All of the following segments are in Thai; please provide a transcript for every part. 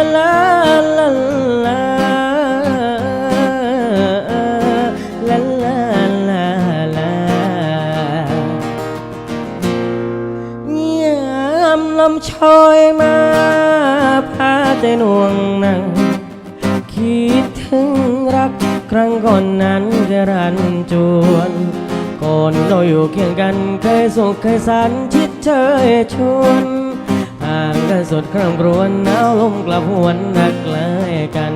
าลาลาลาลาลาลาลายาลมชอยมาพาใจหนวงนั่งคิดถึงรักครั้งก่อนนั้นกะรันจวนก่อนเราอยู่เคียงกันเคยสุขเคยสันชิดเชยชวน ห่างกันสดครั้งรวนหนาวลมกลับหวนนักเลยกัน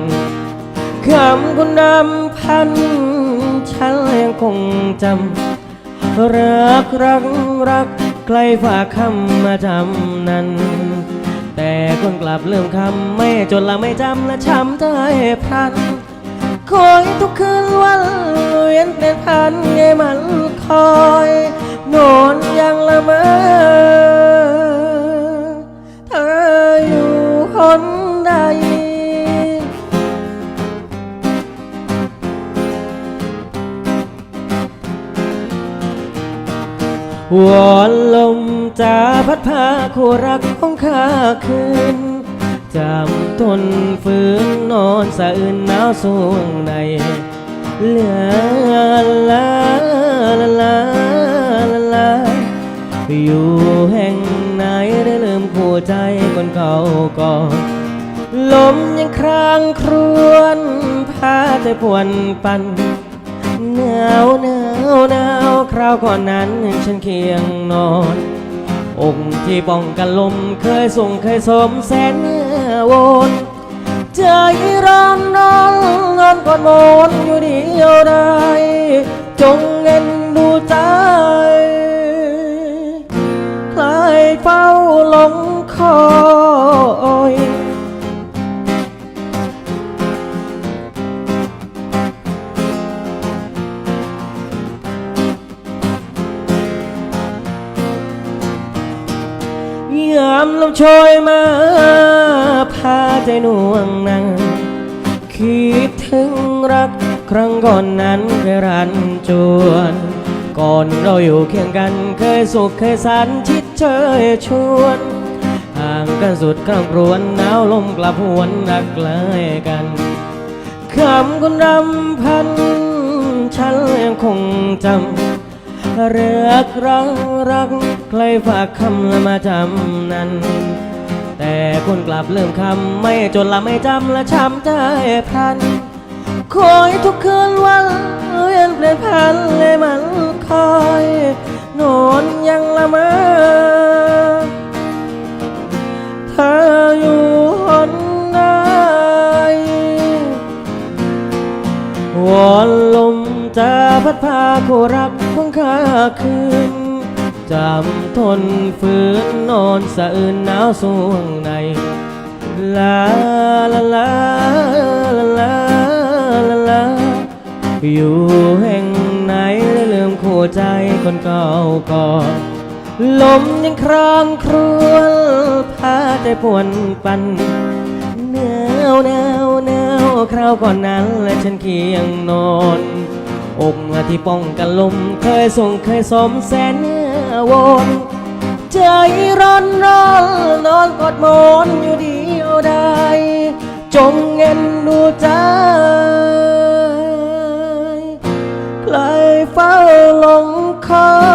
คำคุณดำพัน ฉันยังคงจำรักรักรักใครฝากคำมาจำนั้น แต่คนกลับลืมคำไม่จนละไม่จำและช้ำใจพลันคอยทุกคืนวันเวียนเปลี่ยนพันให้มันคอย วอนลมจะพัดพาคู่รักของข้าคืนจำทนฝืนนอนสะอื่นหนาวสวงในเลือลาลาลาลาลาอยู่แห่งไหนได้ลืมคู่ใจคนเก่าก่อนลมยังครางครวนพาใจปวนปัน หนาวหนาวหนาวคราวก่อนนั้นฉันเคียงนอนองค์ที่ป้องกันลมเคยส่งเคยสมแสนวนใจร้อนนอนนอนกอดมอนอยู่เดียวได้จงเงินดูใจใครเฝ้าหลงคอ ยยามลมโชยมาพาใจหน่วงนังคิดถึงรักครั้งก่อนนั้นเคยรันจวน ก่อนเราอยู่เคียงกันเคยสุขเคยสันชิดเชยชวนห่างกันสุดครั้งรวนหนาวลมกลับหวนรักเลยกันคำคุณรำพันฉันยังคงจำ เรือกรังรัก ใครฝากคำละมาจำนั้น แต่คนกลับลืมคำไม่จนละไม่จำละช้ำใจพลันคอยทุกคืนวันเวียนเปลี่ยนพันเลยมันคอย นอนยังละเมอ วอนลมจะพัดพาคู่รักของข้าคืนจำทนฝืนนอนสะอื่นหนาวสวงในลาลาลาลาลาลาลาอยู่แห่งไหนลืมคู่ใจคนเก่าก่อนลมยังครางครวญพาใจปวนปันหนวหนาวหนาว คราวก่อนนั้นและฉันเคียงนอนอกที่ป้องกันลมเคยส่งเคยสมแสนวนใจร้อนร้อนนอนกอดหมอนอยู่เดียวได้ จงเงินดูใจใครเฝ้ายฝ้าหลงคอ